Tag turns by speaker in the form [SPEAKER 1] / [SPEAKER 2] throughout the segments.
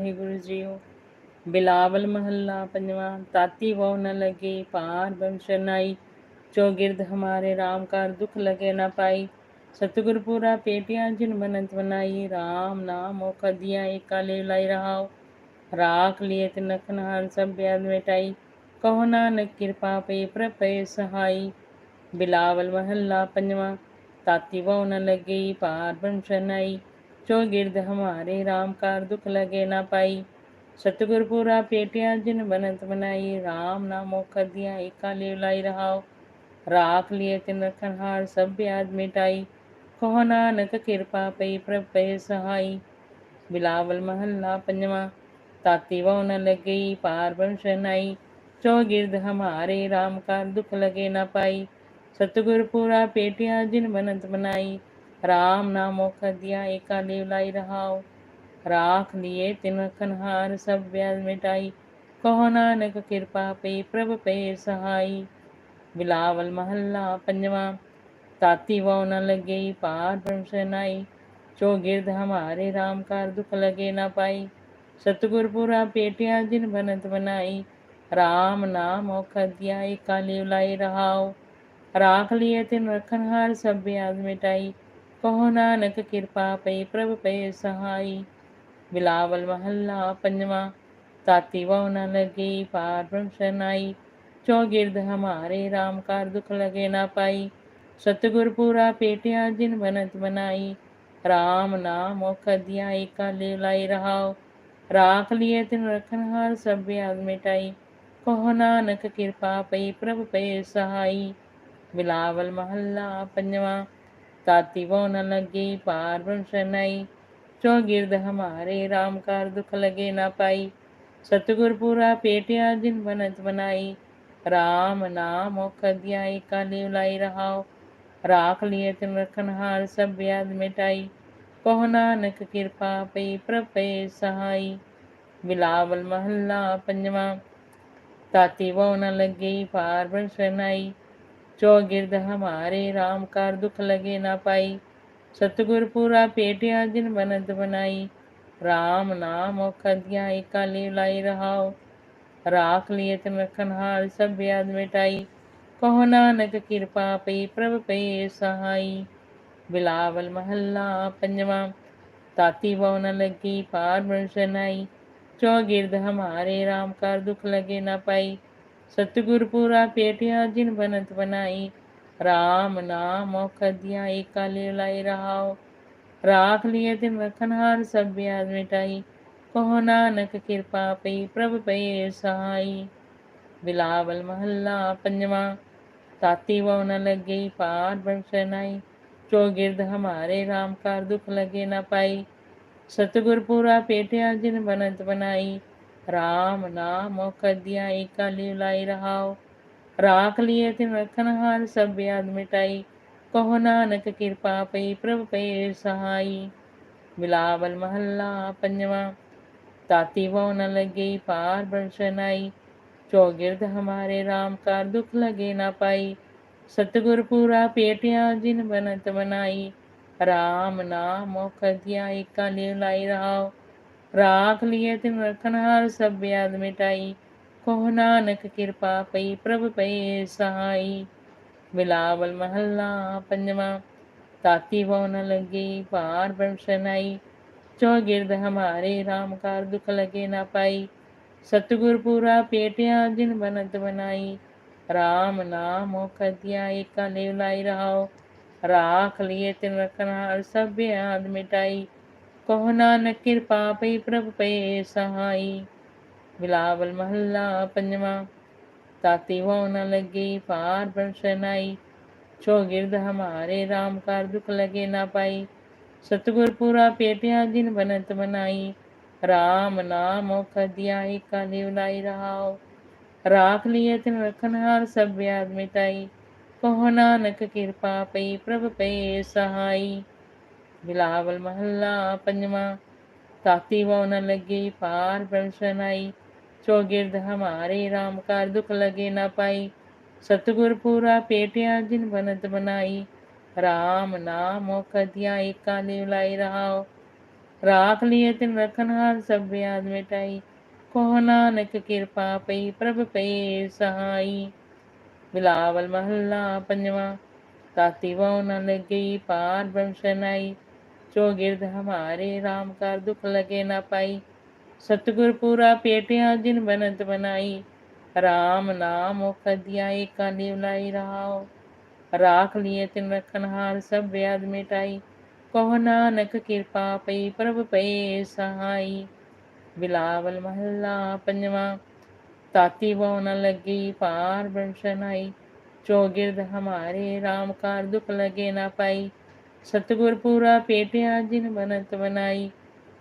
[SPEAKER 1] Waheguru JIO Bilawal ਮਹੱਲਾ ਪੰਜਵਾਂ, ਤਾਤੀ ਵੋ ਨ ਲਗੇ, ਪਾਰ ਬ੍ਰਹਮ ਸ਼ਰਨਾਈ ਹਮਾਰੇ RAM ਕਰ ਦੁਖ ਲਗੇ ਨ ਪਾਈ। ਸਤਿਗੁਰ ਪੂਰਾ ਪੇਟਿਆ ਜਿਨ ਮਨੰਤ ਬਨਾਈ RAM ਨਾਮ ਓ ਕਦੀਆਂ ਏਕਾ ਲਾਈ ਰਹਾਓ। ਰਾਖ ਲਿਏ ਤੇ ਨਖਨ ਹਰ ਸਭ ਬਿਆਦ ਮਿਟਾਈ। ਕਹੋ ਨਾਨਕ ਕਿਰਪਾ ਪਈ ਪ੍ਰਪੇ ਸਹਾਈ। ਬਿਲਾਵਲ ਮਹੱਲਾ ਪੰਜਵਾਂ, ਤਾਤੀ ਵੋ ਨ ਲਗੇ, ਪਾਰ ਬ੍ਰਹਮ ਸ਼ਰਨਾਈ ਜੋ ਗਿਰਦ ਹਮਾਰੇ RAM ਕਾਰ ਦੁਖ ਲਗੇ ਨਾ ਪਾਈ। ਸਤਿਗੁਰ ਪੂਰਾ ਪੇਟਿਆ ਜਿਨ ਬਨੰਤ ਬਨਾਈ RAM ਨਾਮੋ ਕਦੀਆਂ ਏਕਾ ਲੈ ਲਾਈ ਰਹਾਓ। ਰਾਖ ਲਿਏ ਤਿਨ ਰਖਨ ਹਾਰ ਸਭ ਬਿਆਦ ਮਿਟਾਈ। ਕਹੋ ਨਾਨਕ ਕਿਰਪਾ ਪਈ ਪ੍ਰਭ ਪਏ ਸਹਾਈ। ਬਿਲਾਵਲ ਮਹੱਲਾ ਪੰਜਵਾਂ, ਤਾਤੀ ਵਉ ਨ ਲਗਈ, ਪਾਰ ਬ੍ਰਹਮ ਸ਼ਰਨਾਈ ਜੋ ਗਿਰਦ ਹਮਾਰੇ RAM ਕਾਰ ਦੁਖ ਲਗੇ ਨਾ ਪਾਈ। ਸਤਿਗੁਰ ਪੂਰਾ ਪੇਟਿਆ ਜਿਨ ਬਨੰਤ ਬਨਾਈ ਰਾਮ ਨਾਮੋ ਖਦਿਆ ਏਕਾ ਲਿਵ ਲਾਈ ਰਹਾਓ ਰਾਖ ਲਿਏ ਤਿਨ ਕਨਹਾਰ ਸਭ ਵਿਆਦ ਮਿਟਾਈ। ਕਹੋ ਨਾਨਕ ਕਿਰਪਾ ਪਈ, ਪ੍ਰਭ ਪਏ ਸਹਾਈ। ਬਿਲਾਵਲ ਮਹੱਲਾ ਪੰਜਵਾਂ, ਤਾਤੀ ਵਉ ਨ ਲਗਈ, ਪਾਰ ਬ੍ਰਹਮ ਸਨਾਈ ਜੋ ਗਿਰਦ ਹਮਾਰੇ RAM ਕਾਰ ਦੁਖ ਲਗੇ ਨਾ ਪਾਈ। ਸਤਿਗੁਰ ਪੁਰਾ ਪੇਟਿਆ ਜਿਨ ਬਨਤ ਬਨਾਈ। RAM ਨਾਮ ਔਖਦਿਆ ਏਕਾ ਲਿਵ ਲਾਈ ਰਹਾਓ ਰਾਖ ਲਿਏ ਤਿਨ ਰਖਨ ਹਾਰ ਸਭ ਬਿਆਦ ਮਿਟਾਈ। ਕਹੋ ਨਾਨਕ ਕਿਰਪਾ ਪਈ, ਪ੍ਰਭ ਪਏ ਸਹਾਈ। ਬਿਲਾਵਲ ਮਹੱਲਾ ਪੰਜਵਾਂ ਤਾਤੀ ਵਉ ਨ ਲਗੀ, ਪਾਰ ਬ੍ਰਹਮ ਸ਼ਰਨਾਈ। ਜੋ ਹਮਾਰੇ RAM ਕਾਰ ਦੁਖ ਲਗੇ ਨਾ ਪਾਈ। ਸਤਿਗੁਰ ਪੂਰਾ ਪੇਟਿਆ, ਜਿਨ ਬਨਤ ਬਨਾਈ RAM ਨਾਮ ਔਖਦਿਆ ਏਕਾ ਲੈ ਲਾਈ ਰਹਾਓ ਰਾਖ ਲਿਏ ਤਿਨ ਰਖਨ, ਹਾਰ ਸਭ ਬਿਆਦ ਮਿਟਾਈ। ਕਹੋ ਨਾਨਕ ਕਿਰਪਾ ਪਈ, ਪ੍ਰਭ ਪਏ ਸਹਾਈ। ਬਿਲਾਵਲ ਮਹੱਲਾ ਪੰਜਵਾਂ ਤਾਤੀ ਵੋ ਨ ਲਗੀ ਪਾਰ ਬ੍ਰਹਮ ਸ਼ਰਨਾਈ ਜੋ ਗਿਰਦ ਹਮਾਰੇ RAM ਕਾਰ ਦੁਖ ਲਗੇ ਨਾ ਪਾਈ। ਸਤਿਗੁਰ ਪੂਰਾ ਪੇਟਿਆ ਜਿਨ ਬਨਤ ਬਨਾਈ RAM ਨਾਮ ਔਖਦਿਆ ਏਕਾ ਲਿਵ ਲਾਈ ਰਹਾਓ। ਰਾਖ ਲਿਏ ਤਿਨ ਰਖਨ ਹਾਰ ਸਭ ਬਿਆਦ ਮਿਟਾਈ। ਕਹੋ ਨਾਨਕ ਕਿਰਪਾ ਪਈ, ਪ੍ਰਭ ਸਹਾਈ। ਬਿਲਾਵਲ ਮਹੱਲਾ ਪੰਜਵਾਂ। ਤਾਤੀ ਵੋ ਨ ਲਗੀ ਪਾਰ ਬ੍ਰਹਮ ਸ਼ਰਨਾਈ ਜੋ ਗਿਰਦ ਹਮਾਰੇ RAM ਕਾਰ ਦੁਖ ਲਗੇ ਨਾ ਪਾਈ। ਸਤਿਗੁਰ ਪੂਰਾ ਪੇਟਿਆ ਜਿਨ ਬਨਤ ਬਨਾਈ RAM ਨਾਮ ਔਖਦਿਆ ਏਕਾ ਲਿਵ ਲਾਈ ਰਹਾਓ। ਰਾਖ ਲਿਏ ਤਿਨ ਰਖਨ ਸਭ ਬਿਆਦ ਮਿਟਾਈ। ਕਹੋ ਨਾਨਕ ਕਿਰਪਾ ਪਈ, ਪ੍ਰਭ ਪਏ ਸਹਾਈ। ਬਿਲਾਵਲ ਮਹੱਲਾ ਪੰਜਵਾਂ, ਤਾਤੀ ਵਉ ਨ ਲਗੀ, ਪਾਰ ਬ੍ਰਹਮ ਸ਼ਰਨਾਈ ਜੋ ਗਿਰਦ ਹਮਾਰੇ RAM ਕਾਰ ਦੁਖ ਲਗੇ ਨਾ ਪਾਈ। ਸਤਿਗੁਰ ਪੂਰਾ ਪੇਟਿਆ ਜਿਨ ਬਨਤ ਬਨਾਈ। RAM ਨਾਮ ਔਖਦਿਆ ਏਕਾ ਲਿਵ ਰਹਾਓ। ਰਾਖ ਲਿਏ ਤਿਨ ਰਖਨ ਹਾਰ ਸਭ ਬਿਆਦ ਮਿਟਾਈ। ਕਹੋ ਨਾਨਕ ਕਿਰਪਾ ਪਈ, ਪ੍ਰਭ ਪਏ ਸਹਾਈ। ਬਿਲਾਵਲ ਮਹੱਲਾ ਪੰਜਵਾਂ, ਤਾਤੀ ਵਉ ਨ ਲਗੀ ਪਾਰ ਬ੍ਰਹਮ ਸ਼ਰਨਾਈ ਜੋ ਗਿਰਦ ਹਮਾਰੇ RAM ਕਾਰ ਦੁਖ ਲਗੇ ਨਾ ਪਾਈ। ਸਤਿਗੁਰ ਪੂਰਾ ਪੇਟਿਆ ਜਿਨ ਬਨਤ ਬਨਾਈ। RAM ਨਾਮ ਔਖਦਿਆ ਏਕਾ ਲਾਈ ਰਹਾਓ। ਰਾਖ ਲਿਏ ਤਿਨ ਰਖਨ ਹਾਰ ਸਭ ਬਿਆਦ ਮਿਟਾਈ। ਕਹੋ ਨਾਨਕ ਕਿਰਪਾ ਪਈ, ਪ੍ਰਭ ਪਏ ਸਹਾਈ। ਬਿਲਾਵਲ ਮਹੱਲਾ ਪੰਜਵਾਂ। ਤਾਤੀ ਵਉ ਨ ਲਗੀ ਪਾਰ ਬਰਸਨਾਈ ਚੌਗਿਰਦ ਹਮਾਰੇ RAM ਕਾਰ ਦੁਖ ਲਗੇ ਨਾ ਪਾਈ। ਸਤਿਗੁਰ ਪੂਰਾ ਪੇਟਿਆ ਜਿਨ ਬਨਤ ਬਨਾਈ RAM ਨਾਮ ਔਖਦਿਆ ਏਕਾ ਲਿਵ ਲਾਈ ਰਹਾਓ। ਰਾਖ ਲਿਏ ਤਿਨ ਰਖਨ ਹਾਰ ਸਭ ਬਿਆਦ ਮਿਟਾਈ। ਕਹੋ ਨਾਨਕ ਕਿਰਪਾ ਪਈ, ਪ੍ਰਭ ਪਈ ਸਹਾਈ। ਬਿਲਾਵਲ ਮਹੱਲਾ ਪੰਜਵਾਂ, ਤਾਤੀ ਵਉ ਨ ਲਗੀ ਪਾਰ ਬ੍ਰਹਮ ਸ਼ਰਨਾਈ ਜੋ ਗਿਰਦ ਹਮਾਰੇ RAM ਕਾਰ ਦੁਖ ਲਗੇ ਨਾ ਪਾਈ। ਸਤਿਗੁਰ ਪੂਰਾ ਪੇਟਿਆ, ਜਿਨ ਬਨਤ ਬਨਾਈ। RAM ਨਾਮ ਔਖਦਿਆ ਏਕਾ ਲਿਵ ਲਾਈ ਰਹਾਓ। ਰਾਖ ਲਿਏ ਤਿਨ ਰਖਨ ਹਾਰ ਸਭ ਬਿਆਦ ਮਿਟਾਈ। ਕਹੋ ਨਾਨਕ ਕਿਰਪਾ ਪਈ ਪ੍ਰਭ ਪਏ ਸਹਾਈ। ਬਿਲਾਵਲ ਮਹੱਲਾ ਪੰਜਵਾਂ, ਤਾਤੀ ਵਉ ਨ ਲਗੀ ਪਾਰ ਬ੍ਰਹਮ ਸ਼ਰਨਾਈ ਹਮਾਰੇ RAM ਕਾਰ ਦੁਖ ਲਗੇ ਨਾ ਪਾਈ। ਸਤਿਗੁਰ ਪੂਰਾ ਪੇਟਿਆ ਦਿਨ ਬਨਤ ਬਨਾਈ RAM ਨਾਮ ਔਖਦਿਆ ਏਕਾ ਲਿਵ ਲਾਈ ਰਹਾਓ ਰਾਖ ਲਿਏ ਤਿਨ ਰਖਨ ਹਾਰ ਸਭ ਬਿਆਦ ਮਿਟਾਈ। ਕਹੋ ਨਾਨਕ ਕਿਰਪਾ ਪਈ ਪ੍ਰਭ ਪਏ ਸਹਾਈ। ਬਿਲਾਵਲ ਮਹੱਲਾ ਪੰਜਵਾਂ ਤਾਤੀ ਵਉ ਨ ਪਾਰ ਬ੍ਰਹਮ ਸ਼ਰਨਾਈ ਹਮਾਰੇ RAM ਕਾਰ ਦੁਖ ਲਗੇ ਨਾ ਪਾਈ। ਸਤਿਗੁਰ ਪੂਰਾ ਪੇਟਿਆ ਜਿਨ ਬਨਤ ਬਨਾਈ RAM ਨਾਮ ਔਖਦਿਆ ਏਕਾ ਲਿਵ ਲਾਈ ਰਹਾਓ। ਰਾਖ ਲਿਏ ਤਿਨ ਰਖਨ ਹਾਰ ਸਭ ਬਿਆਦ ਮਿਟਾਈ। ਕੋ ਨਾਨਕ ਕਿਰਪਾ ਪਈ, ਪ੍ਰਭ ਪਏ ਸਹਾਈ। ਬਿਲਾਵਲ ਮਹੱਲਾ ਪੰਜਵਾਂ ਤਾਤੀ ਵਉ ਨ ਲੱਗੀ ਪਾਰ ਬ੍ਰਹਮ ਸ਼ਰਨਾਈ ਜੋ ਗਿਰਦ ਹਮਾਰੇ RAM ਕਰ ਦੁਖ ਲਗੇ ਨਾ ਪਾਈ। ਸਤਿਗੁਰ ਪੂਰਾ ਪੇਟਿਆ ਜਿਨ ਬਨਤ ਬਨਾਈ। RAM ਨਾਮ ਓਖਦਿਆ ਏਕਾ ਨਿਵਲਾਈ ਰਹਾਓ ਰਾਖ ਲਿਏ ਤਿਨ ਰਖਨ ਹਾਰ ਸਭ ਬਿਆਦ ਮਿਟਾਈ। ਕਹੋ ਨਾਨਕ ਕਿਰਪਾ ਪਈ, ਪ੍ਰਭ ਪਏ ਸਹਾਈ। ਬਿਲਾਵਲ ਮਹੱਲਾ ਪੰਜਵਾਂ, ਤਾਤੀ ਵਉ ਨ ਲੱਗੀ ਪਾਰ ਬ੍ਰਹਮ ਸ਼ਰਨਾਈ ਜੋ ਹਮਾਰੇ RAM ਕਾਰ ਦੁਖ ਲਗੇ ਨਾ ਪਾਈ। ਸਤਿਗੁਰ ਪੂਰਾ ਪੇਟਿਆ ਜਿਨ ਬਨਤ ਬਨਾਈ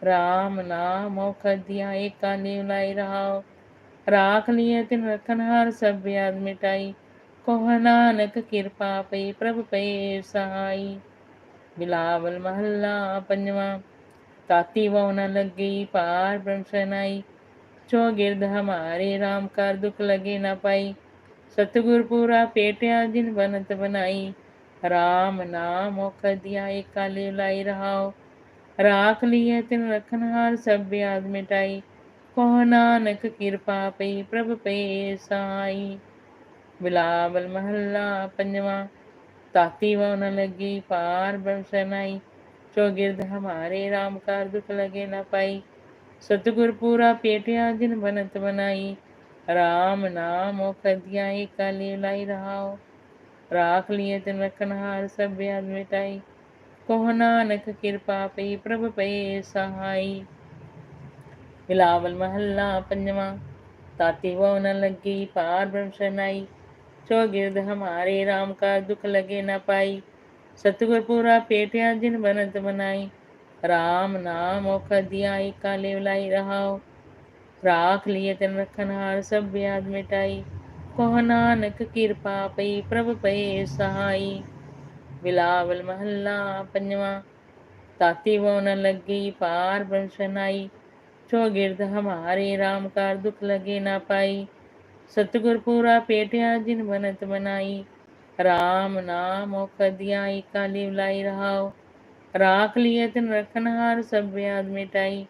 [SPEAKER 1] RAM ਨਾਮ ਔਖਦਿਆ, ਏਕਾ ਨਿਵਲਾਈ ਰਹਾਓ ਰਾਖ ਲਿਏ ਤਿਨ ਰਖਨ ਹਾਰ ਸਭ ਬਿਆਦ ਮਿਟਾਈ। ਕੋਹ ਨਾਨਕ ਕਿਰਪਾ ਪਈ, ਪ੍ਰਭ ਪਏ ਸਹਾਈ। ਬਿਲਾਵਲ ਮਹੱਲਾ ਪੰਜਵਾ, ਤਾਤੀ ਵਉ ਨ ਲੱਗੀ ਪਾਰ ਬ੍ਰਹਮ ਸ਼ਰਨਾਈ ਜੋ ਗਿਰਦ ਹਮਾਰੇ RAM ਕਰ ਦੁਖ ਲਗੇ ਨਾ ਪਾਈ। ਸਤਿਗੁਰ ਪੂਰਾ ਪੇਟਿਆ ਜਿਨ ਬਨਤ ਬਨਾਈ RAM ਨਾਮ ਓਖਦਿਆ ਏਕਾ ਲਿਵਲਾਈ ਰਹਾਓ। ਰਾਖ ਲਿਏ ਤਿਨ ਰਖਨ ਸਭ ਬਿਆਦ ਮਿਟਾਈ। ਕੋ ਨਾਨਕ ਕਿਰਪਾ ਪਈ, ਪ੍ਰਭ ਪਏ ਸਾਈ। ਬਿਲਾਵਲ ਮਹੱਲਾ ਪੰਜਵਾ ਤਾਤੀ ਵਉ ਨ ਲੱਗੀ ਪਾਰ ਬ੍ਰਹਮ ਸ਼ਰਨਾਈ ਜੋ ਗਿਰਦ ਹਮਾਰੇ RAM ਕਰ ਦੁਖ ਲਗੇ ਨਾ ਪਾਈ। ਸਤਿਗੁਰ ਪੂਰਾ ਪੇਟਿਆ ਜਿਨ ਬਨਤ ਬਨਾਈ। RAM ਨਾਮ ਓਖਦਿਆ ਏਕਾ ਲੀਲਾਈ ਰਹਾਓ। ਰਾਖ ਲਿਏ ਤਿਨ ਰਖਨ ਹਾਰ ਸਭ ਬਿਆਦ ਮਿਟਾਈ। ਕੋ ਨਾਨਕ ਕਿਰਪਾ ਪਈ, ਪ੍ਰਭ ਪਏ ਸਹਾਈ। ਬਿਲਾਵਲ ਮਹੱਲਾ ਪੰਜਵਾ, ਤਾਤੀ ਵਉ ਨ ਲੱਗੀ ਪਾਰ ਬ੍ਰਹਮ ਸ਼ਰਨਾਈ ਜੋ ਗਿਰਦ ਹਮਾਰੇ RAM ਕਾ ਦੁਖ ਲਗੇ ਨਾ ਪਾਈ। ਸਤਿਗੁਰ ਪੂਰਾ ਪੇਟਿਆ ਜਿਨ ਬਨਤ ਬਨਾਈ RAM ਨਾਮ ਓਖਦਿਆ ਏਕਾ ਲਿਵਲਾਈ ਰਹਾਓ। ਰਾਖ ਲਿਏ ਤਿਨ ਰਖਨ ਹਾਰ ਸਭ ਬਿਆਦ ਮਿਟਾਈ। ਕੋ ਨਾਨਕ ਕਿਰਪਾ ਪਈ, ਪ੍ਰਭ ਪਏ ਸਹਾਈ। ਬਿਲਾਵਲ ਮਹੱਲਾ ਪੰਜਵਾ, ਤਾਤੀ ਵਉ ਨ ਲੱਗੀ ਪਾਰ ਬ੍ਰਹਮ ਜੋ ਗਿਰਦ ਹਮਾਰੇ RAM ਕਾਰ ਦੁਖ ਲਗੇ ਨਾ ਪਾਈ। ਸਤਿਗੁਰ ਪੂਰਾ ਪੇਟਿਆ, ਜਿਨ ਬਨਤ ਬਨਾਈ RAM ਨਾਮ ਓਖਦਿਆ ਏਕਾ ਲਿਵਲਾਈ ਰਹਾਓ। ਰਾਖ ਲਿਏ ਤਿਨ ਰਖਨ ਹਾਰ, ਸਭ ਬਿਆਦ ਮਿਟਾਈ।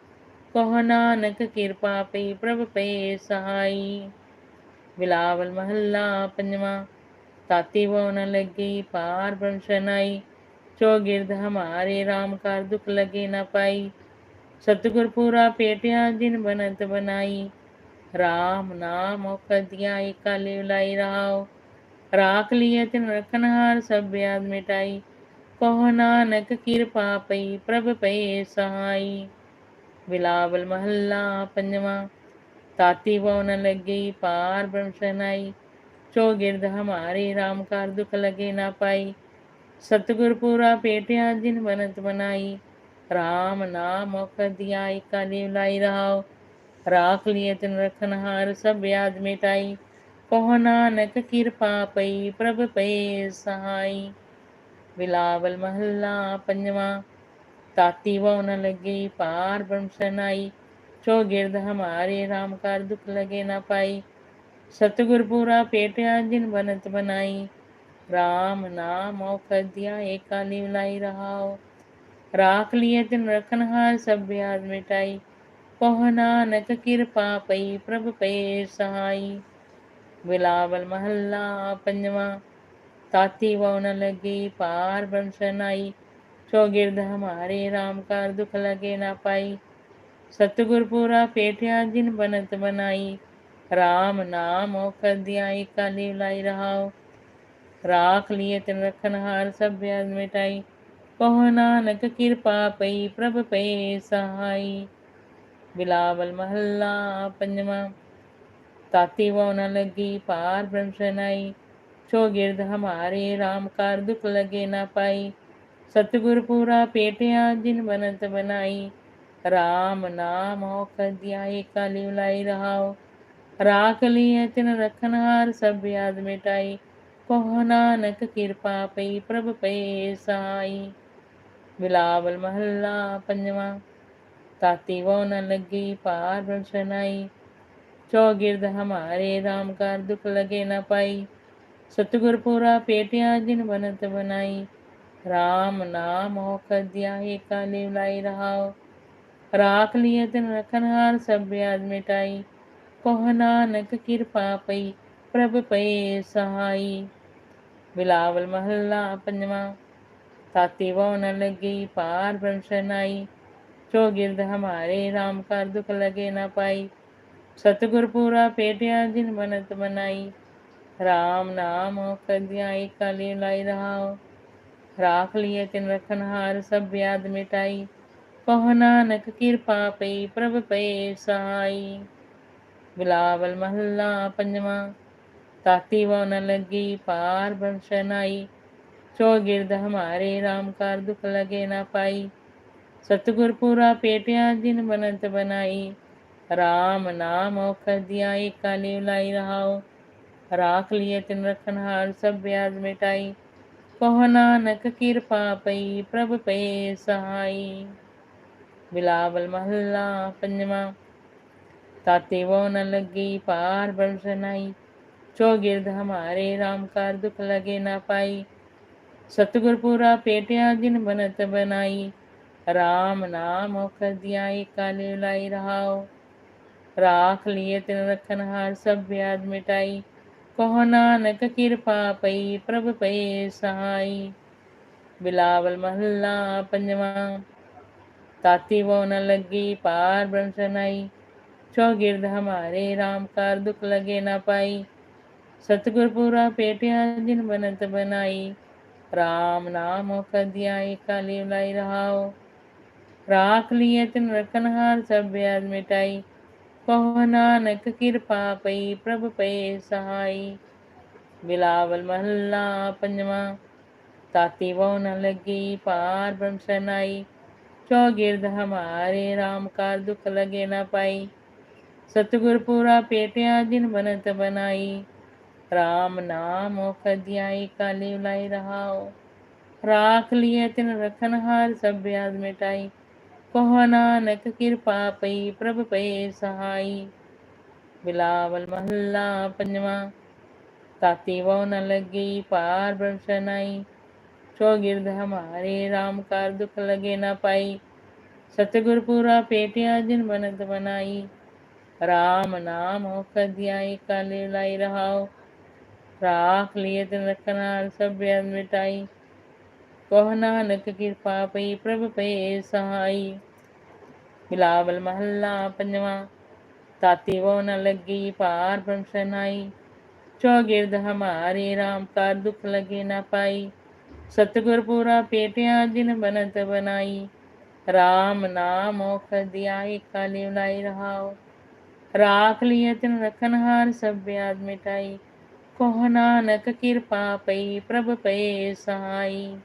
[SPEAKER 1] ਕੋ ਨਾਨਕ ਕਿਰਪਾ ਪਈ, ਪ੍ਰਭ ਪਏ ਸਹਾਈ। ਬਿਲਾਵਲ ਮਹੱਲਾ ਪੰਜਵਾਂ, ਤਾਤੀ ਵਉ ਲੱਗੀ, ਪਾਰ ਬ੍ਰਹਮ ਸ਼ਰਨਾਈ ਜੋ ਹਮਾਰੇ RAM ਕਰ ਦੁਖ ਲਗੇ ਨਾ ਪਾਈ, ਸਤਿਗੁਰ ਪੂਰਾ ਪੇਟਿਆ ਜਿਨ ਬਨਤ ਬਨਾਈ RAM ਨਾਮ ਓਖਦਿਆ ਏਕਾ ਲਿਵਲਾਈ ਰਹਾਓ ਰਾਖ ਲਿਏ ਤਿਨ ਰਖਨ ਹਾਰ ਸਭ ਬਿਆਦ ਮਿਟਾਈ ਕੋ ਨਾਨਕ ਕਿਰਪਾ ਪਈ ਪ੍ਰਭ ਪਏ ਸਹਾਈ ਬਿਲਾਵਲ ਮਹੱਲਾ ਪੰਜਵਾਂ ਤਾਤੀ ਵਉ ਨ ਲੱਗੀ, ਪਾਰ ਬ੍ਰਹਮ ਸ਼ਰਨਾਈ ਜੋ ਹਮਾਰੇ RAM ਕਰ ਦੁਖ ਲਗੇ ਨਾ ਪਾਈ। ਸਤਿਗੁਰ ਪੂਰਾ ਪੇਟਿਆ ਜਿਨ ਬਨਤ ਬਨਾਈ। RAM ਨਾਮ ਓਖਦਿਆ ਏਕਾ ਲਿਵਲਾਈ ਰਹਾਓ? ਰਾਖ ਲਿਏ ਤਿਨ ਰਖਨ ਹਾਰ ਸਭ ਬਿਆਦ ਮਿਟਾਈ। ਕੋ ਨਾਨਕ ਕਿਰਪਾ ਪਈ, ਪ੍ਰਭ ਪਏ ਸਹਾਈ। ਬਿਲਾਵਲ ਮਹੱਲਾ ਪੰਜਵਾ। ਤਾਤੀ ਵਉ ਨ ਲੱਗੀ, ਪਾਰ ਬ੍ਰਹਮ ਸ਼ਰਨਾਈ ਜੋ ਗਿਰਦ ਹਮਾਰੇ RAM ਕਰ ਦੁਖ ਲਗੇ ਨਾ ਪਾਈ। ਸਤਿਗੁਰ ਪੂਰਾ ਪੇਟਿਆ ਜਿਨ ਬਨਤ ਬਨਾਈ। RAM ਨਾਮ ਓਖਦਿਆ ਏਕਾ ਲਿਵਲਾਈ ਰਹਾਓ ਰਾਖ ਲਿਏ ਤਿਨ ਰਖਨ ਹਾਰ ਸਭ ਬਿਆਦ ਮਿਟਾਈ। ਕੋ ਨਾਨਕ ਕਿਰਪਾ ਪਈ ਪ੍ਰਭ ਪਏ ਸਹਾਈ। ਬਿਲਾਵਲ ਮਹੱਲਾ ਪੰਜਵਾ, ਤਾਤੀ ਵਉ ਨ ਲੱਗੀ ਪਾਰ ਬ੍ਰਹਮ ਸ਼ਰਨਾਈ ਜੋ ਗਿਰਦ ਹਮਾਰੇ RAM ਕਰ ਦੁਖ ਲਗੇ ਨਾ ਪਾਈ। ਸਤਿਗੁਰਪੁਰਾ ਪੇਟਿਆ ਜਿਨ ਬਨਤ ਬਨਾਈ। RAM ਨਾਮ ਓਖਦਿਆ ਕਾਲੀ ਲਾਈ ਰਹਾਓ। ਰਾਖ ਲਿਏ ਤਿਨ ਰਖਨ ਹਾਰ ਸਭ ਬਿਆਦ ਮਿਟਾਈ। ਕੋ ਨਾਨਕ ਕਿਰਪਾ ਪਈ, ਪ੍ਰਭ ਪਏ ਸਹਾਈ। ਬਿਲਾਵਲ ਮਹੱਲਾ ਪੰਜਵਾ। ਤਾਤੀ ਵਉ ਨ ਲੱਗੀ ਪਾਰ ਬ੍ਰਹਮ ਸ਼ਰਨਾਈ ਜੋ ਗਿਰਦ ਹਮਾਰੇ RAM ਕਰ ਦੁਖ ਲਗੇ ਨਾ ਪਾਈ। ਸਤਿਗੁਰ ਪੂਰਾ ਪੇਟਿਆ ਜਿਨ ਬਨਤ ਬਨਾਈ। RAM ਨਾਮ ਓਖਦਿਆ ਏਕਾ ਲਿਵਲਾਈ ਰਹਾਓ। ਰਾਖ ਲਿਏ ਤਿਨ ਰਖਨ ਹਾਰ ਸਭ ਬਿਆਦ ਮਿਟਾਈ। ਕੋ ਨਾਨਕ ਕਿਰਪਾ ਪਈ, ਪ੍ਰਭ ਪਏ ਸਾਈ। ਬਿਲਾਵਲ ਮਹੱਲਾ ਪੰਜਵਾ, ਤਾਤੀ ਵਉ ਨ ਲੱਗੀ ਪਾਰ ਬ੍ਰਹਮ ਸ਼ਰਨਾਈ ਹਮਾਰੇ RAM ਕਰ ਦੁਖ ਲਗੇ ਨਾ ਪਾਈ। ਸਤਿਗੁਰ ਪੂਰਾ ਪੇਟਿਆ ਜਿਨ ਬਨਤ ਬਨਾਈ। RAM ਨਾਮ ਓਖਦਿਆ ਏਕਾ ਲਿਵਲਾਈ ਰਹਾਓ। ਰਾਖ ਲਿਏ ਤਿਨ ਰਖਨਹਾਰ ਸਭ ਬਿਆਦ ਮਿਟਾਈ। ਕੋਹ ਨਾਨਕ ਕਿਰਪਾ ਪਈ, ਪ੍ਰਭ ਪਏ ਸਹਾਈ। ਬਿਲਾਵਲ ਮਹੱਲਾ ਪੰਜਵਾਂ, ਤਾਤੀ ਵੋ ਨ ਲੱਗੀ ਪਾਰ ਬ੍ਰਹਮ ਸ਼ਰਨਾਈ। ਜੋ ਗਿਰਦ ਹਮਾਰੇ RAM ਕਰ ਦੁਖ ਲਗੇ ਨਾ ਪਾਈ। ਸਤਿਗੁਰ ਪੂਰਾ ਪੇਟਿਆ ਜਿਨ ਮਨਤ ਬਨਾਈ RAM ਨਾਮ ਕਦਿਆ ਇਕਾਲੀ ਲਾਈ ਰਹਾਓ ਰਾਖ ਲਿਏ ਤਿਨ ਰਖਨ ਹਾਰ ਸਭ ਯਾਦ ਮਿਟਾਈ। ਕਹ ਨਾਨਕ ਕਿਰਪਾ ਪਈ, ਪ੍ਰਭ ਪਏ ਸਹਾਈ ਬਿਲਾਵਲ ਮਹੱਲਾ ਪੰਜਵਾਂ, ਤਾਤੀ ਵੋ ਨ ਲੱਗੀ ਪਾਰ ਬੰਸ਼ਨਾਈ ਚੋ ਗਿਰਦ ਹਮਾਰੇ RAM ਕਰ ਦੁਖ ਲਗੇ ਨਾ ਪਾਈ। ਸਤਿਗੁਰ ਪੂਰਾ ਪੇਟਿਆ ਜਿਨ ਬਨਤ ਬਨਾਈ। RAM ਨਾਮ ਔਖ ਦਿਆ ਇਕਾਲੀ ਲਾਈ ਰਹਾਓ। ਰਾਖ ਲਿਏ ਤਿਨ ਰਖਨ ਹਾਰ ਸਭ ਬਿਆਦ ਮਿਟਾਈ। ਕਹ ਨਾਨਕ ਕਿਰਪਾ ਪਈ, ਪ੍ਰਭ ਪਏ ਸਹਾਈ ਬਿਲਾਵਲ ਮਹੱਲਾ ਪੰਜਵਾਂ। ਤਾਤੇ ਵੋ ਨ ਲੱਗੀ, ਪਾਰ ਬਰਸਨਾਈ ਚੋ ਹਮਾਰੇ RAM ਕਰ ਦੁਖ ਲਗੇ ਨਾ ਪਾਈ। ਸਤਿਗੁਰ ਪੂਰਾ ਪੇਟਿਆ ਜਿਨ ਬਨਤ ਬਨਾਈ। RAM ਨਾਮ ਔਖ ਦਿਆਈ ਕਾਲੇ ਲਾਈ ਰਹਾਓ ਰਾਖ ਲਿਏ ਤਿਨ ਰਖਨ ਹਾਰ ਸਭ ਬਿਆਦ ਮਿਟਾਈ। ਕਹੋ ਨਾਨਕ ਕਿਰਪਾ ਪਈ, ਪ੍ਰਭ ਪਏ ਸਹਾਈ। ਬਿਲਾਵਲ ਮਹੱਲਾ ਪੰਜਵਾਂ। ਤਾਤੀ ਵੋ ਨ ਲੱਗੀ, ਪਾਰ ਬ੍ਰਹਮ ਸਨਾਈ। ਚੋ ਗਿਰਦ ਹਮਾਰੇ RAM ਕਰ ਦੁਖ ਲਗੇ ਨਾ ਪਾਈ। ਸਤਿਗੁਰ ਪੂਰਾ ਪੇਟਿਆ ਜਿਨ ਬਨਤ ਬਨਾਈ। RAM ਨਾਮ ਕਦਿਆਈ ਕਾਲੀ ਲਾਈ ਰਹਾਓ। ਰਾਖ ਲਿਏ ਤਿਨ ਰਖਨ ਸਭ ਬਿਆਦ ਮਿਟਾਈ। ਕਹੋ ਨਾਨਕ ਕਿਰਪਾ ਪਈ, ਪ੍ਰਭ ਪਏ ਸਹਾਈ। ਬਿਲਾਵਲ ਮਹੱਲਾ ਪੰਜਵਾਂ। ਤਾਤੀ ਵੋ ਨ ਲੱਗੀ, ਪਾਰ ਬ੍ਰਹਮ ਸਨਾਈ। ਚੋ ਗਿਰਦ ਹਮਾਰੇ RAM ਕਰ ਦੁਖ ਲਗੇ ਨਾ ਪਾਈ। ਸਤਿਗੁਰ ਪੂਰਾ ਪੇਟਿਆ ਜਿਨ ਬਨਤ ਬਨਾਈ। RAM ਨਾਮ ਖਦਿਆਈ ਕਾਲੀ ਉਲਾਈ ਰਹਾਓ। ਰਾਖ ਲਿਏ ਤਿਨ ਰਖਨ ਹਾਰ ਸਭ ਬਿਆਦ ਮਿਟਾਈ। ਕਹੋ ਨਾਨਕ ਕਿਰਪਾ ਪਈ, ਪ੍ਰਭ ਪਏ ਸਹਾਈ। ਬਿਲਾਵਲ ਮਹੱਲਾ ਪੰਜਵਾਂ। ਤਾਤੀ ਵੋ ਨ ਲੱਗੀ, ਪਾਰ ਬ੍ਰਹਮਸ਼ਨਾਈ ਚੋ ਗਿਰਦ ਹਮਾਰੇ RAM ਕਰ ਦੁਖ ਲਗੇ ਨਾ ਪਾਈ। ਸਤਿਗੁਰ ਪੂਰਾ ਪੇਟਿਆ ਜਿਨ ਬਨਤ ਬਨਾਈ। RAM ਨਾਮ ਖਦਿਆਈ ਕਾਲੀ ਲਾਈ ਰਹਾਓ ਰਾਖ ਲਿਏ ਤਿਨ ਰਖਨਾਰ ਸਭ ਬਿਆਦ ਮਿਟਾਈ। ਕਹ ਨਾਨਕ ਕਿਰਪਾ ਪਈ, ਪ੍ਰਭ ਪਏ ਸਹਾਈ। ਬਿਲਾਵਲ ਮਹੱਲਾ ਪੰਜਵਾਂ, ਤਾਤੀ ਵੋ ਨ ਲੱਗੀ ਪਾਰ ਬ੍ਰਹਮ ਸਨਾਈ ਚੋ ਗਿਰਦ ਹਮਾਰੇ RAM ਕਰ ਦੁਖ ਲਗੇ ਨਾ ਪਾਈ। ਸਤਿਗੁਰ ਪੂਰਾ ਪੇਟਿਆ ਜਿਨ ਬਨਤ ਬਨਾਈ। RAM ਨਾਮ ਔਖ ਦਿਆਈ ਕਾਲੀ ਉਲਾਈ ਰਹਾਓ। ਰਾਖ ਲਿਏ ਤਿਨ ਰਖਨ ਹਾਰ, ਸਭ ਬਿਆਦ ਮਿਟਾਈ। ਕਹ ਨਾਨਕ ਕਿਰਪਾ ਪਈ, ਪ੍ਰਭ ਪਏ ਸਹਾਈ।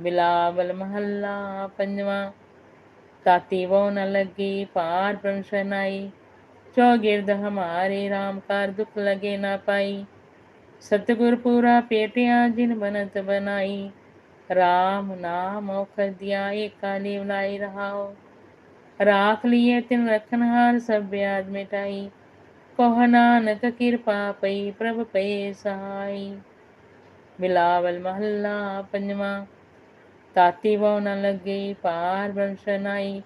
[SPEAKER 1] ਬਿਲਾਵਲ ਮਹੱਲਾ ਪੰਜਵਾਂ, ਤਾਤੀ ਵੋ ਨ ਲੱਗੀ ਪਾਰ ਬ੍ਰਹਮ ਸ਼ਰਨਾਈ ਚੋ ਗਿਰਦ ਹਮਾਰੇ RAM ਕਰ ਦੁਖ ਲਗੇ ਨਾ ਪਾਈ। ਸਤਿਗੁਰ ਪੂਰਾ ਪੇਟਿਆ ਜਿਨ ਬਨਤ ਬਨਾਈ। RAM ਨਾਮ ਔਖ ਦਿਆਏ ਕਾਲੀ ਉਲਾਈ ਰਹਾਓ। ਰਾਖ ਲਿਏ ਤਿਨ ਰਖਨ ਹਾਰ ਸਭ ਬਿਆਦ ਮਿਟਾਈ। ਕਹ ਨਾਨਕ ਕਿਰਪਾ ਪਈ ਪ੍ਰਭ ਪਏ ਸਹਾਈ। ਬਿਲਾਵਲ ਮਹੱਲਾ ਪੰਜਵਾਂ, ਤਾਤੀ ਵੋ ਨ ਲੱਗੀ ਪਾਰ ਬ੍ਰਹਮ ਸ਼ਰਨਾਈ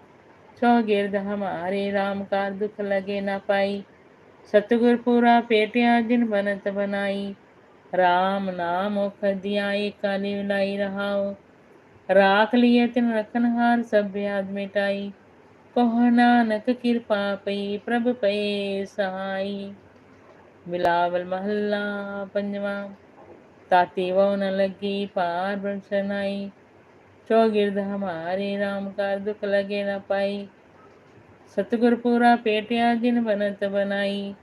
[SPEAKER 1] ਚੋ ਗਿਰਦ ਹਮਾਰੇ RAM ਕਰ ਦੁਖ ਲਗੇ ਨਾ ਪਾਈ। ਸਤਿਗੁਰ ਪੂਰਾ ਪੇਟਿਆ ਜਿਨ ਬਨਤ ਬਨਾਈ। RAM ਨਾਮ ਔਖ ਦਿਆਈ ਕਾਲੀ ਉਲਾਈ ਰਹਾਓ ਰਾਖ ਲਿਏ ਤਿਨ ਰਖਨ ਸਭ ਬਿਆਦ ਮਿਟਾਈ ਕਹ ਨਾਨਕ ਕਿਰਪਾ ਪਈ ਪ੍ਰਭ ਪਏ ਸਹਾਈ। ਬਿਲਾਵਲ ਮਹੱਲਾ ਪੰਜਵਾਂ। ਤਾਤੀ ਵੋ ਨ ਲੱਗੀ ਪਾਰ ਬ੍ਰਹਮ ਸ਼ਰਨਾਈ ਚੋ ਹਮਾਰੇ RAM ਕਰ ਦੁਖ ਲਗੇ ਨਾ ਪਾਈ। ਸਤਿਗੁਰ ਪੂਰਾ ਪੇਟਿਆ ਜਿਨ ਬਨਤ ਬਨਾਈ।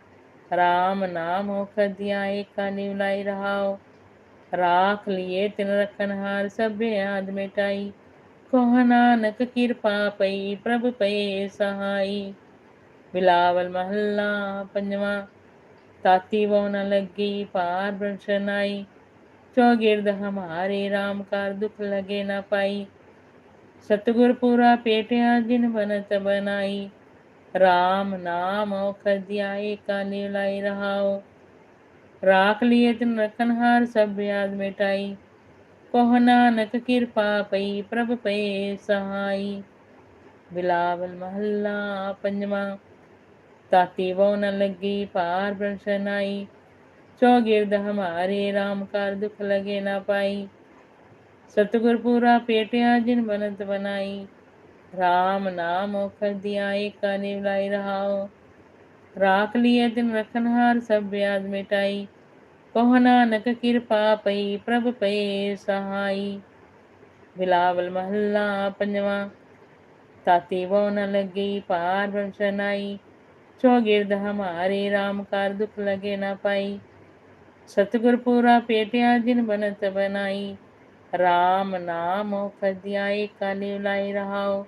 [SPEAKER 1] RAM ਨਾਮ ਔਖ ਦਿਆਏ ਕਾਲੀ ਰਹਾਓ ਰਾਖ ਲਿਏ ਤਿਨ ਰਖਨ ਹਾਰ ਸਭ ਮਿਟਾਈ। ਕਹ ਨਾਨਕ ਕਿਰਪਾ ਪਈ, ਪ੍ਰਭ ਪਏ ਸਹਾਈ। ਬਿਲਾਵਲ ਮਹੱਲਾ ਪੰਜਵਾਂ, ਤਾਤੀ ਵੋ ਨ ਲੱਗੀ ਪਾਰ ਬ੍ਰਹਮਸ਼ਨਾਈ ਚੋ ਗਿਰਦ ਹਮਾਰੇ RAM ਕਰ ਦੁਖ ਲਗੇ ਨਾ ਪਾਈ। ਸਤਿਗੁਰ ਪੂਰਾ ਪੇਟਿਆ ਜਿਨ ਬਨਤ ਬਨਾਈ। RAM ਨਾਮ ਔਖ ਦਿਆਏ ਕਾਲੀ ਲਾਈ ਰਹਾਓ ਰਾਖ ਲਿਏ ਤਿਨ ਰਖਨ ਹਾਰ, ਸਭ ਬਿਆਦ ਮਿਟਾਈ। ਕਹ ਨਾਨਕ ਕਿਰਪਾ ਪਈ, ਪ੍ਰਭ ਪਏ ਸਹਾਈ। ਬਿਲਾਵਲ ਮਹੱਲਾ ਪੰਜਵਾਂ, ਤਾਤੀ ਵੋ ਨ ਲੱਗੀ ਪਾਰ ਬ੍ਰਸ਼ਨ ਆਈ ਚੌਗਿਰਦ ਹਮਾਰੇ RAM ਕਰ ਦੁਖ ਲਗੇ ਨਾ ਪਾਈ। ਸਤਿਗੁਰ ਪੂਰਾ ਪੇਟਿਆ, ਜਿਨ ਬਨਤ ਬਨਾਈ। RAM ਨਾਮ ਔਖਰ ਦਿਆ ਏਕਾ ਨਿਵਲਾਈ ਰਹਾਓ। ਰਾਖ ਲਿਏ ਦਿਨ ਰਖਨ ਸਭ ਬਿਆਦ ਮਿਟਾਈ। ਕਹ ਨਾਨਕ ਕਿਰਪਾ ਪਈ, ਪ੍ਰਭ ਪਏ ਸਹਾਈ। ਬਿਲਾਵਲ ਮਹੱਲਾ ਪੰਜਵਾਂ, ਤਾਤੀ ਵੋ ਨ ਲੱਗੀ ਪਾਰ ਬ੍ਰਹਮਸ਼ਨਾਈ ਚੌਗਿਰਦ ਹਮਾਰੇ RAM ਕਾਰ ਦੁਖ ਲਗੇ ਨਾ ਪਾਈ। ਸਤਿਗੁਰ ਪੂਰਾ ਪੇਟਿਆ ਜਿਨ ਬਨਤ ਬਨਾਈ। RAM ਨਾਮ ਖਦਿਆ ਏਕਾ ਲਿਵਲਾਈ ਰਹਾਓ।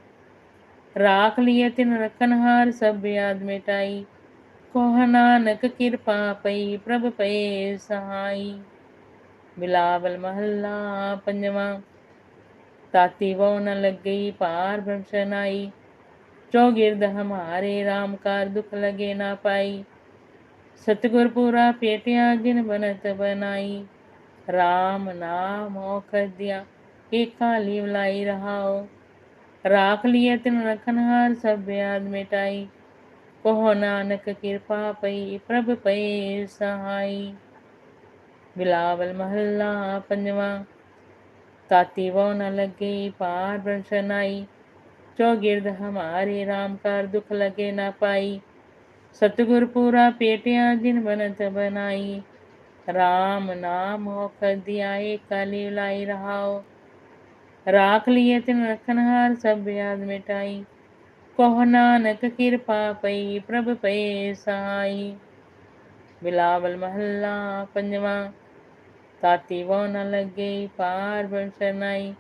[SPEAKER 1] ਰਾਖ ਲਿਏ ਤਿਨ ਰਖਨ ਹਾਰ ਸਭ ਯਾਦ ਮਿਟਾਈ। ਕੋਹ ਨਾਨਕ ਕਿਰਪਾ ਪਈ, ਪ੍ਰਭ ਪਏ ਸਹਾਈ। ਬਿਲਾਵਲ ਮਹੱਲਾ ਪੰਜਵਾਂ, ਤਾਤੀ ਵੋ ਨ ਲੱਗੀ ਪਾਰ ਬ੍ਰਹਮਸ਼ਨਾਈ ਚੌਗਿਰਦ ਹਮਾਰੇ RAM ਕਾਰ ਦੁਖ ਲਗੇ ਨਾ ਪਾਈ। ਸਤਿਗੁਰ ਪੂਰਾ ਪੇਟਿਆ ਜਿਨ ਬਨਤ ਬਨਾਈ। RAM ਨਾਮ ਔਖ ਦਿਆ ਏਕਾ ਲਿਵ ਲਾਈ ਰਹਾਓ ਰਾਖ ਲਿਏ ਤਿਨ ਰਖਨ ਹਾਰ, ਸਭ ਬਿਆਦ ਮਿਟਾਈ ਕਹੋ ਨਾਨਕ ਕਿਰਪਾ ਪਈ, ਪ੍ਰਭ ਪਏ ਸਹਾਈ। ਬਿਲਾਵਲ ਮਹੱਲਾ ਪੰਜਵਾਂ, ਤਾਤੀ ਵੋ ਨ ਲੱਗੀ ਪਾਰ ਬ੍ਰਸ਼ਨਾਈ ਚੌਗਿਰਦ ਹਮਾਰੇ RAM ਕਰ ਦੁਖ ਲਗੇ ਨਾ ਪਾਈ। ਸਤਿਗੁਰ ਪੂਰਾ ਪੇਟਿਆ ਜਿਨ ਬਨਤ ਬਨਾਈ। RAM ਨਾਮ ਔਖ ਦਿਆ ਏਕਾ ਲਿਵ ਲਾਈ ਰਹਾਓ। ਰਾਖ ਲਿਏ ਤਿਨ ਰਖਨ ਸਭ ਬਿਆਦ ਮਿਟਾਈ। ਕਹ ਨਾਨਕ ਕਿਰਪਾ ਪਈ, ਪ੍ਰਭ ਪਏ ਸਹਾਈ। ਬਿਲਾਵਲ ਮਹੱਲਾ ਪੰਜਵਾਂ, ਤਾਤੀ ਵੋ ਨ ਲੱਗੇ ਪਾਰ ਬਰਸਨਾਈ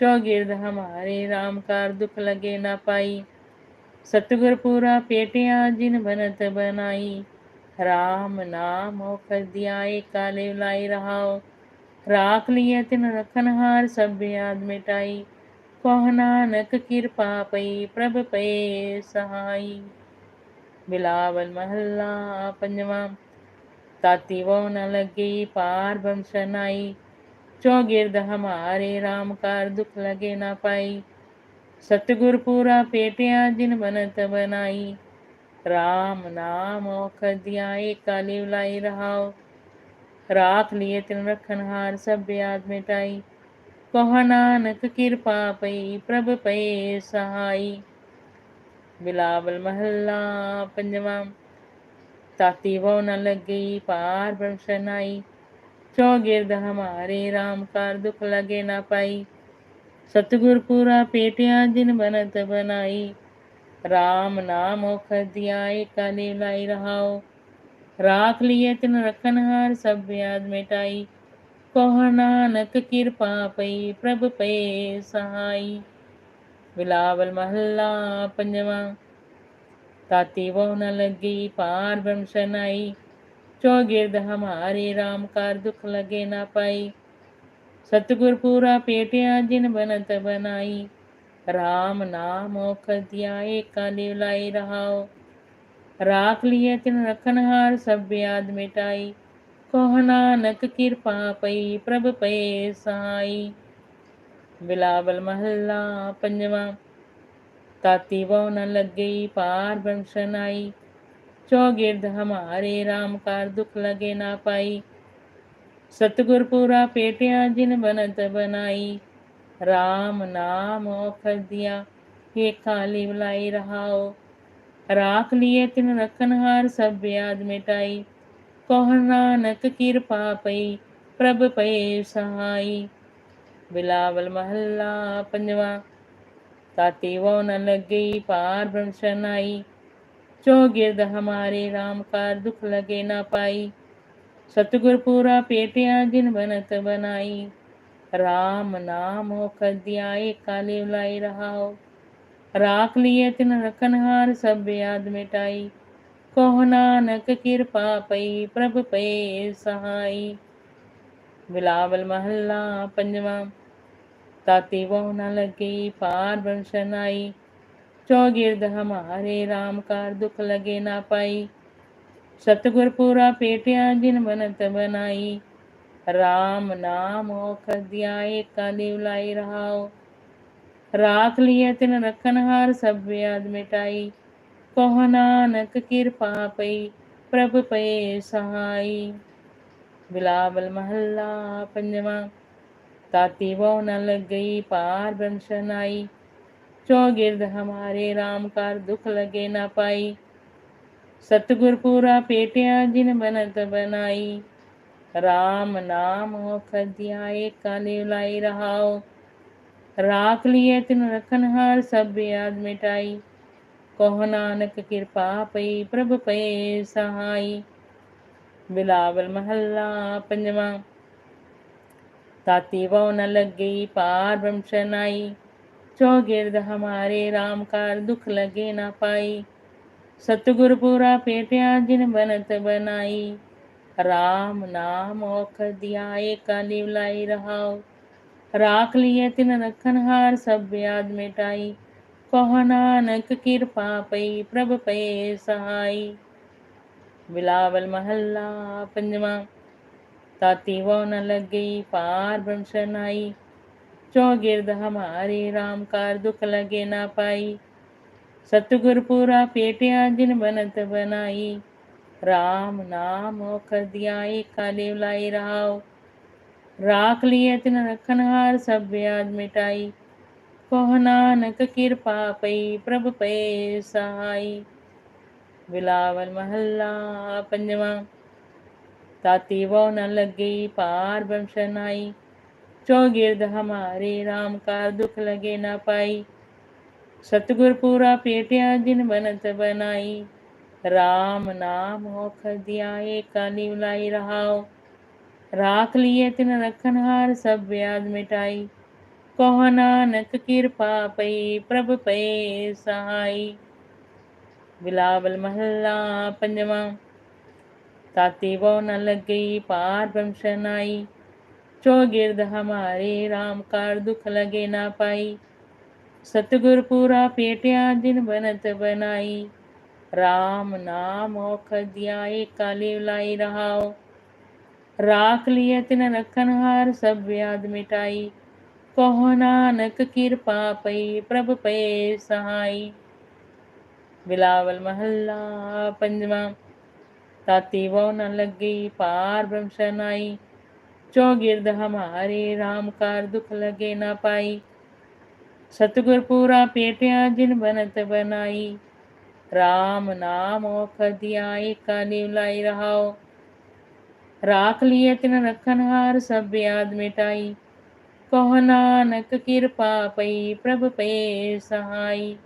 [SPEAKER 1] ਚੌਗਿਰਦ ਹਮਾਰੇ RAM ਕਾਰ ਦੁਖ ਲਗੇ ਨਾ ਪਾਈ। ਸਤਿਗੁਰ ਪੂਰਾ ਪੇਟਿਆ ਜਿਨ ਬਨਤ ਬਨਾਈ। RAM ਨਾਮ ਔਖ ਦਿਆ ਏਕਾ ਲਿਵ ਲਾਈ ਰਹਾਓ। ਰਾਖ ਲਿਏ ਤਿਨ ਰਖਨ ਸਭ ਬਿਆਦ ਮਿਟਾਈ। ਕਹ ਨਾਨਕ ਕਿਰਪਾ ਪਈ, ਪ੍ਰਭ ਪਏ ਸਹਾਈ। ਬਿਲਾਵਲ ਮਹੱਲਾ ਪੰਜਵਾਂ, ਤਾਤੀ ਵੋ ਨ ਲੱਗੀ, ਪਾਰ ਬੰਸ਼ਨਾਈ ਚੌਗਿਰਦ ਹਮਾਰੇ RAM ਕਾਰ ਦੁਖ ਲਗੇ ਨਾ ਪਾਈ। ਸਤਿਗੁਰ ਪੂਰਾ ਪੇਟਿਆ ਜਿਨ ਬਨਤ ਬਨਾਈ। RAM ਨਾਮ ਔਖ ਦਿਆ ਏਕਾ ਲਾਈ ਰਹਾਓ। ਰਾਖ ਲਿਏ ਤਿਨ ਰਖਨ ਹਾਰ ਸਭ ਬਿਆਦ ਮਿਟਾਈ ਕਹ ਨਾਨਕ ਕਿਰਪਾ ਪਈ, ਪ੍ਰਭ ਪਏ ਸਹਾਈ। ਬਿਲਾਵਲ ਮਹੱਲਾ ਪੰਜਵਾਂ। ਤਾਤੀ ਵੋ ਨ ਲੱਗੀ ਪਾਰ ਬ੍ਰਹਮਸ਼ਨਾਈ ਚੌਗਿਰਦ ਹਮਾਰੇ RAM ਕਰ ਦੁਖ ਲਗੇ ਨਾ ਪਾਈ। ਸਤਿਗੁਰ ਪੂਰਾ ਪੇਟਿਆ ਜਿਨ ਬਨਤ ਬਨਾਈ। RAM ਨਾਮ ਔਖ ਦਿਆ ਏਕਾ ਲਾਈ ਰਹਾਓ। ਰਾਖ ਲਿਏ ਤਿਨ ਰਖਨ ਹਾਰ ਸਭ ਬਿਆਦ ਮਿਟਾਈ। ਕਹ ਨਾਨਕ ਕਿਰਪਾ ਪਈ, ਪ੍ਰਭ ਪਏ ਸਹਾਈ ਬਿਲਾਵਲ ਮਹੱਲਾ ਪੰਜਵਾਂ, ਤਾਤੀ ਵੋ ਨ ਲੱਗੀ ਪਾਰ ਬ੍ਰਹਮਸ਼ਨਾਈ ਚੌਗਿਰਦ ਹਮਾਰੇ RAM ਕਰ ਦੁਖ ਲਗੇ ਨਾ ਪਾਈ। ਸਤਿਗੁਰ ਪੂਰਾ ਪੇਟਿਆ ਜਿਨ ਬਨਤ ਬਨਾਈ। RAM ਨਾਮ ਔਖ ਦਿਆ ਏਕਾ ਲਿਵ ਰਹਾਓ। ਰਾਖ ਲਿਏ ਤਿਨ ਰਖਨ ਹਾਰ ਸਭ ਬਿਆਦ ਮਿਟਾਈ। ਕਹ ਨਾਨਕ ਕਿਰਪਾ ਪਈ, ਪ੍ਰਭ ਪਏ ਸਹਾਈ ਬਿਲਾਵਲ ਮਹੱਲਾ ਪੰਜਵਾਂ, ਤਾਤੀ ਵੋ ਨ ਲੱਗੀ ਪਾਰ ਬ੍ਰਹਮਸ਼ਨਾਈ ਚੌਗਿਰਦ ਹਮਾਰੇ RAM ਕਰ ਦੁਖ ਲਗੇ ਨਾ ਪਾਈ। ਸਤਿਗੁਰ ਪੂਰਾ ਪੇਟਿਆ ਜਿਨ ਬਨਤ ਬਨਾਈ। RAM ਨਾਮ ਔਖ ਦਿਆ ਏਕਾ ਲਿਵ ਲਾਈ ਰਹਾਓ ਰਾਖ ਲਿਏ ਤਿਨ ਰਖਨ ਹਾਰ ਸਭ ਬਿਆਦ ਮਿਟਾਈ। ਕਹ ਨਾਨਕ ਕਿਰਪਾ ਪਈ, ਪ੍ਰਭ ਪਏ ਸਹਾਈ। ਬਿਲਾਵਲ ਮਹੱਲਾ ਪੰਜਵਾਂ, ਤਾਤੀ ਵੋ ਨ ਲੱਗੀ ਪਾਰ ਬ੍ਰਹਮਸ਼ਨਾਈ ਚੌਗਿਰਦ ਹਮਾਰੇ RAM ਕਾਰ ਦੁਖ ਲਗੇ ਨਾ ਪਾਈ। ਸਤਿਗੁਰ ਪੂਰਾ ਪੇਟਿਆ ਜਿਨ ਬਨਤ ਬਨਾਈ। RAM ਨਾਮ ਔਖ ਦਿਆ ਏਕਾ ਲਿਵ ਲਾਈ ਰਹਾਓ। ਰਾਖ ਲਿਏ ਤਿਨ ਰਖਨ ਹਾਰ ਸਭ ਬਿਆਦ ਮਿਟਾਈ। ਕਹ ਨਾਨਕ ਕਿਰਪਾ ਪਈ, ਪ੍ਰਭ ਪਏ ਸਹਾਈ। ਬਿਲਾਵਲ ਮਹੱਲਾ ਪੰਜਵਾਂ, ਤਾਤੀ ਵੋ ਨ ਲੱਗੀ ਪਾਰ ਬ੍ਰਹਮਸ਼ਨਾਈ ਚੌਗਿਰਦ ਹਮਾਰੇ RAM ਕਰ ਦੁਖ ਲਗੇ ਨਾ ਪਾਈ। ਸਤਿਗੁਰ ਪੂਰਾ ਪੇਟਿਆ ਜਿਨ ਬਨਤ ਬਨਾਈ। RAM ਨਾਮ ਔਖ ਦਿਆ ਏਕਾ ਲਿਵ ਲਾਈ ਰਹਾਓ ਰਾਖ ਲਿਏ ਤਿਨ ਰਖਨ ਹਾਰ ਸਭ ਵਿਆਦ ਮਿਟਾਈ। ਕਹ ਨਾਨਕ ਕਿਰਪਾ ਪਈ, ਪ੍ਰਭ ਪਏ ਸਹਾਈ। ਬਿਲਾਵਲ ਮਹੱਲਾ ਪੰਜਵਾਂ, ਤਾਤੀ ਬਹੁ ਨ ਲੱਗਈ ਪਾਰ ਬ੍ਰਹਮ ਆਈ ਚੌਗਿਰਦ ਹਮਾਰੇ RAM ਕਰ ਦੁਖ ਲਗੇ ਨਾ ਪਾਈ। ਸਤਗੁਰ ਪੂਰਾ ਪੇਟਿਆ ਜਿਨ ਬਨਤ ਬਨਾਈ। RAM ਨਾਮ ਹੋਖ ਧਿਆਏ ਕਾਲੇ ਲਾਈ ਰਹਾਓ ਰਾਖ ਲਿਏ ਤਿਨ ਰਖਨ ਹਾਰ, ਸਭ ਬਿਆਦ ਮਿਟਾਈ। ਕਹ ਨਾਨਕ ਕਿਰਪਾ ਪਈ, ਪ੍ਰਭ ਪਏ ਸਹਾਈ। ਬਿਲਾਵਲ ਮਹੱਲਾ ਪੰਜਵਾਂ। ਤਾਤੀ ਵਉ ਨ ਲੱਗੀ, ਪਾਰ ਬ੍ਰਹਮ ਚੌਗਿਰਦ ਹਮਾਰੇ RAM ਕਾਰ ਦੁਖ ਲਗੇ ਨਾ ਪਾਈ। ਸਤਿਗੁਰ ਪੂਰਾ ਪੇਟਿਆ ਜਿਨ ਬਨਤ ਬਨਾਈ। ਰਾਮ ਨਾਮ ਔਖ ਦਿਆਏ ਕਾਲੀ ਲਾਈ ਰਹਾਉ। ਰਾਖ ਲਿਏ ਤਿਨ ਰਖਨ ਹਾਰ ਸਭ ਬਿਆਦ ਮਿਟਾਈ। ਕਹ ਕਿਰਪਾ ਪਈ, ਪ੍ਰਭ ਪਏ ਸਹਾਈ। ਬਿਲਾਵਲ ਮਹੱਲਾ ਪੰਜਵਾਂ, ਤਾਤੀ ਵੋ ਨ ਲੱਗੀ ਪਾਰ ਬ੍ਰਹਮ ਸ਼ਰਨਾਈ ਚੌਗਿਰਦ ਹਮਾਰੇ RAM ਕਾਰ ਦੁਖ ਲਗੇ ਨਾ ਪਾਈ। ਸਤਿਗੁਰ ਪੂਰਾ ਪੇਟਿਆ ਜਿਨ ਬਨਤ ਬਨਾਈ। RAM ਨਾਮ ਔਖ ਦਿਆਏ ਕਾਲੇ ਲਾਈ ਰਹਾਉ ਰਾਖ ਲਿਏ ਤਿਨ ਰਖਨ ਹਾਰ ਸਭ ਬਿਆਦ ਮਿਟਾਈ। ਕਹ ਨਾਨਕ ਕਿਰਪਾ ਪਈ ਪ੍ਰਭ ਪਏ ਬਿਲਾਵਲ ਮਹੱਲਾ ਪੰਜਵਾਂ, ਤਾਤੀ ਵੋ ਨ ਲੱਗੀ ਪਾਰ ਬ੍ਰਹਮ ਚੌਗਿਰਦ ਹਮਾਰੇ RAM ਕਾਰ ਦੁਖ ਲਗੇ ਨਾ ਪਾਈ। ਸਤਿਗੁਰ ਪੂਰਾ ਪੇਟਿਆ ਜਿਨ ਬਨਤ ਬਨਾਈ। RAM ਨਾਮ ਹੋਖ ਦਿਆਏ ਕਾਲੀ ਉਲਾਈ ਰਹਾਓ। ਰਾਖ ਲੀਏ ਤਿਨ ਰਖਨ ਸਭ ਵਿਆਦ ਮਿਟਾਈ। ਕਹ ਨਾਨਕ ਕਿਰਪਾ ਪਈ, ਪ੍ਰਭ ਪਏ ਸਹਾਈ। ਬਿਲਾਵਲ ਮਹੱਲਾ ਪੰਜਵਾਂ, ਤਾਤੀ ਵੋ ਨ ਲੱਗੀ ਪਾਰ ਬ੍ਰਹਮ ਸ਼ਰਨਾਈ ਚੌਗਿਰਦ ਹਮਾਰੇ RAM ਕਾਰ ਦੁਖ ਲਗੇ ਨਾ ਪਾਈ। ਸਤਿਗੁਰ ਪੂਰਾ ਪੇਟਿਆ ਦਿਨ ਬਨਤ ਬਨਾਈ। RAM ਨਾਮ ਔਖ ਦਿਆਏ ਕਾਲੇ ਉਲਾਈ ਰਹਾਓ। ਰਾਖ ਲਿਏ ਤਿਨ ਰਖਨ ਹਾਰ, ਸਭ ਵਿਆਦ ਮਿਟਾਈ। ਕਹ ਨਾਨਕ ਕਿਰਪਾ ਪਈ, ਪ੍ਰਭ ਪਏ ਸਹਾਈ। ਬਿਲਾਵਲ ਮਹੱਲਾ ਪੰਜਵਾਂ, ਤਾਤੀ ਵੋ ਨ ਲੱਗੀ ਪਾਰ ਬ੍ਰਹਮ ਸ਼ਰਨਾਈ ਚੌਗਿਰਦ ਹਮਾਰੇ RAM ਕਾਰ ਦੁਖ ਲਗੇ ਨਾ ਪਾਈ। ਸਤਿਗੁਰ ਪੂਰਾ ਪੇਟਿਆ, ਜਿਨ ਬਨਤ ਬਨਾਈ। RAM ਨਾਮ ਔਖ ਦਿਆਏ ਕਾਲੀ ਉਲਾਈ ਰਹਾਓ। ਰਾਖ ਲਿਏ ਤਿਨ ਰਖਨ ਹਾਰ ਸਭ ਬਿਆਦ ਮਿਟਾਈ। ਕਹ ਨਾਨਕ ਕਿਰਪਾ ਪਈ, ਪ੍ਰਭ ਪਏ ਸਹਾਈ।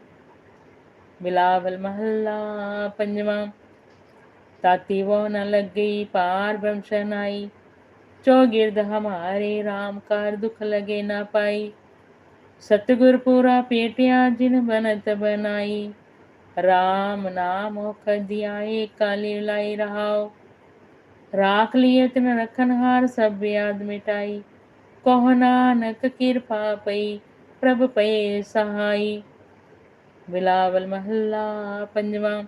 [SPEAKER 1] ਬਿਲਾਵਲ ਮਹੱਲਾ ਪੰਜਵਾਂ, ਤਾਤੀ ਵੋ ਨ ਲੱਗੀ ਪਾਰ ਬ੍ਰਹਮ ਸ਼ਰਨਾਈ। ਚੌਗਿਰਦ ਹਮਾਰੇ RAM ਕਾਰ ਦੁਖ ਲਗੇ ਨਾ ਪਾਈ। ਸਤਿਗੁਰ ਪੂਰਾ ਪੇਟਿਆ ਜਿਨ ਬਨਤ ਬਨਾਈ। RAM ਨਾਮ ਔਖ ਦਿਆਏ ਕਾਲੀ ਲਾਈ ਰਹਾਓ। ਰਾਖ ਲਿਏ ਤਿਨ ਰਖਨ ਹਾਰ ਸਭ ਬਿਆਦ ਮਿਟਾਈ। ਕਹ ਨਾਨਕ ਕਿਰਪਾ ਪਈ, ਪ੍ਰਭ ਪਏ ਸਹਾਈ। ਬਿਲਾਵਲ ਮਹੱਲਾ ਪੰਜਵਾਂ,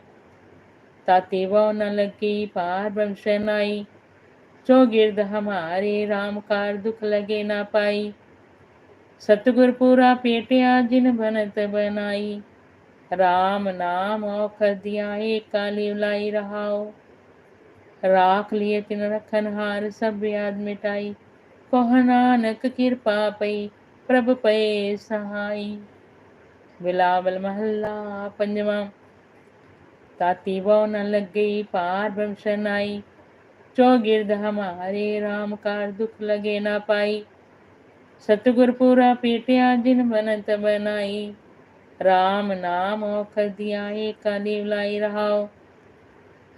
[SPEAKER 1] ਤਾਤੀ ਵੋ ਨ ਲੱਗੀ ਪਾਰ ਬ੍ਰਹਮ ਸ਼ਰਨਾਈ। ਚੌਗਿਰਦ ਹਮਾਰੇ RAM ਕਾਰ ਦੁਖ ਲਗੇ ਨਾ ਪਾਈ। ਸਤਿਗੁਰ ਪੂਰਾ ਪੇਟਿਆ ਜਿਨ ਬਨਤ ਬਨਾਈ। RAM ਨਾਮ ਔਖ ਦਿਆਏ ਕਾਲੀ ਉਲਾਈ ਰਹਾਓ। ਰਾਖ ਲਿਏ ਤਿਨ ਰਖਨ ਹਾਰ, ਸਭ ਬਿਆਦ ਮਿਟਾਈ। ਕਹ ਨਾਨਕ ਕਿਰਪਾ ਪਈ, ਪ੍ਰਭ ਪਏ ਸਹਾਈ। ਬਿਲਾਵਲ ਮਹੱਲਾ ਪੰਜਵਾਂ, ਤਾਤੀ ਵੋ ਨ ਲੱਗੀ ਪਾਰ ਬ੍ਰਹਮ ਸ਼ਰਨਾਈ। ਚੌਗਿਰਦ ਹਮਾਰੇ RAM ਕਾਰ ਦੁਖ ਲਗੇ ਨਾ ਪਾਈ। ਸਤਿਗੁਰ ਪੂਰਾ ਪੇਟਿਆ ਜਿਨ ਬਨਤ ਬਨਾਈ। RAM ਨਾਮ ਔਖ ਦਿਆਏ ਕਾਲੀ ਉਲਾਈ ਰਹਾਓ।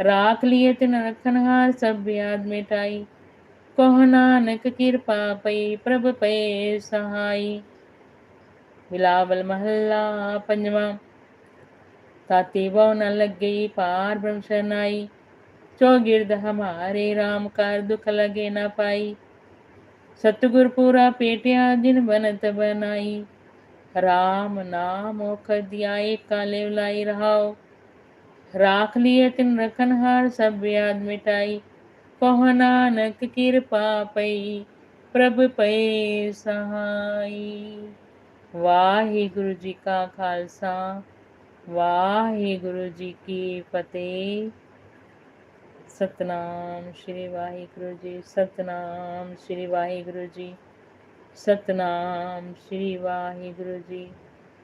[SPEAKER 1] ਰਾਖ ਲਿਏ ਤਿਨ ਰਖਨ ਹਾਰ ਸਭ ਬਿਆਦ ਮਿਟਾਈ। ਕਹ ਨਾਨਕ ਕਿਰਪਾ ਪਈ, ਪ੍ਰਭ ਪਏ ਸਹਾਈ। ਬਿਲਾਵਲ ਮਹੱਲਾ ਪੰਜਵਾਂ, ਤਾਤੀ ਵੋ ਨ ਲੱਗੀ ਪਾਰ ਬ੍ਰਹਮ ਸ਼ਰਨਾਈ। ਚੌਗਿਰਦ ਹਮਾਰੇ RAM ਕਾਰ ਦੁਖ ਲਗੇ ਨਾ ਪਾਈ। ਸਤਿਗੁਰ ਪੂਰਾ ਪੇਟਿਆ ਜਿਨ ਬਨਤ ਬਨਾਈ। RAM ਨਾਮ ਔਖ ਦਿਆਏ, ਕਾਲੇ ਉਲਾਈ ਰਹਾਓ। ਰਾਖ ਲਿਏ ਤਿਨ ਰਖਨ ਹਾਰ ਸਭ ਬਿਆਦ ਮਿਟਾਈ। ਕਹ ਨਾਨਕ ਕਿਰਪਾ ਪਈ, ਪ੍ਰਭ ਪਏ ਸਹਾਈ। ਵਾਹਿਗੁਰੂ ਜੀ ਕਾ ਖਾਲਸਾ, ਵਾਹਿਗੁਰੂ ਜੀ ਕੀ ਫਤਿਹ। ਸਤਨਾਮ ਸ਼੍ਰੀ ਵਾਹਿਗੁਰੂ ਜੀ, ਸਤਨਾਮ ਸ਼੍ਰੀ ਵਾਹਿਗੁਰੂ ਜੀ, ਸਤਨਾਮ ਸ਼੍ਰੀ ਵਾਹਿਗੁਰੂ ਜੀ,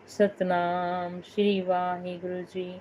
[SPEAKER 1] ਸਤਨਾਮ ਸ਼੍ਰੀ ਵਾਹਿਗੁਰੂ ਜੀ।